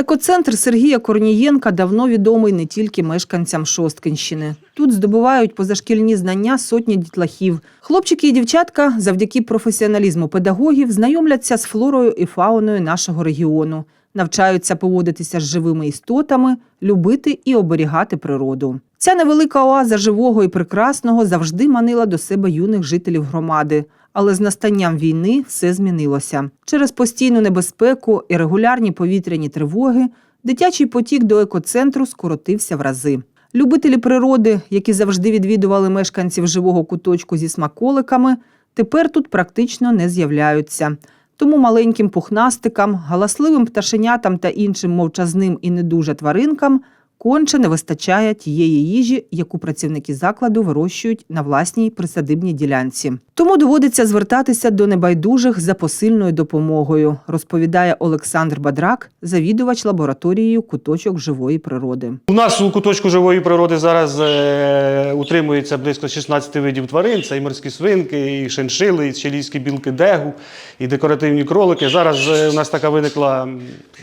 Екоцентр Сергія Корнієнка давно відомий не тільки мешканцям Шосткинщини. Тут здобувають позашкільні знання сотні дітлахів. Хлопчики і дівчатка завдяки професіоналізму педагогів знайомляться з флорою і фауною нашого регіону, навчаються поводитися з живими істотами, любити і оберігати природу. Ця невелика оаза живого і прекрасного завжди манила до себе юних жителів громади. Але з настанням війни все змінилося. Через постійну небезпеку і регулярні повітряні тривоги дитячий потік до екоцентру скоротився в рази. Любителі природи, які завжди відвідували мешканців живого куточку зі смаколиками, тепер тут практично не з'являються. Тому маленьким пухнастикам, галасливим пташенятам та іншим мовчазним і не дуже тваринкам конче не вистачає тієї їжі, яку працівники закладу вирощують на власній присадибній ділянці. Тому доводиться звертатися до небайдужих за посильною допомогою, розповідає Олександр Бадрак, завідувач лабораторією куточок живої природи. У нас у куточку живої природи зараз е, утримується близько 16 видів тварин. Це і морські свинки, і шиншили, і чилійські білки дегу, і декоративні кролики. Зараз е, у нас така виникла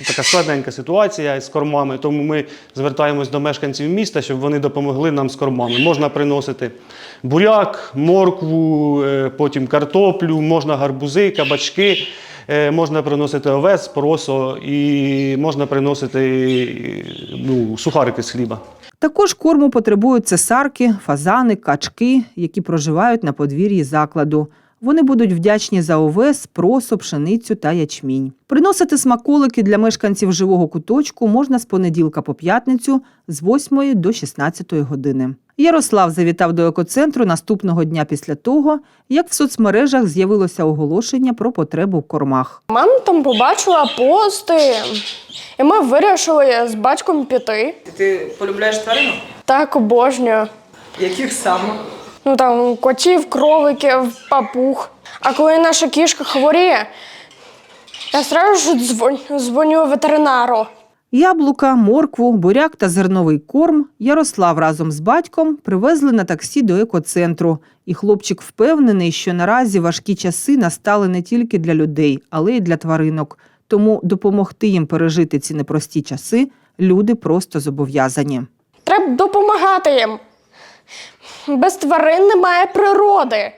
така складненька ситуація з кормами, тому ми звертаємось до мешканців міста, щоб вони допомогли нам з кормами. Можна приносити буряк, моркву, е, потім картоплю, можна гарбузи, кабачки. Е, Можна приносити овець, просо і можна приносити е, ну, сухарики з хліба. Також корму потребують цесарки, фазани, качки, які проживають на подвір'ї закладу. Вони будуть вдячні за овес, просо, пшеницю та ячмінь. Приносити смаколики для мешканців живого куточку можна з понеділка по п'ятницю з 8 до 16 години. Ярослав завітав до екоцентру наступного дня після того, як в соцмережах з'явилося оголошення про потребу в кормах. Мама там побачила пости, і ми вирішили з батьком піти. Ти полюбляєш тваринок? Так обожнюю. Яких саме? Ну там котів, кроликів, папуг. А коли наша кішка хворіє, я одразу ж дзвоню, дзвоню ветеринару. Яблука, моркву, буряк та зерновий корм Ярослав разом з батьком привезли на таксі до екоцентру. І хлопчик впевнений, що наразі важкі часи настали не тільки для людей, але й для тваринок. Тому допомогти їм пережити ці непрості часи люди просто зобов'язані. Треба допомагати їм. Без тварин немає природи.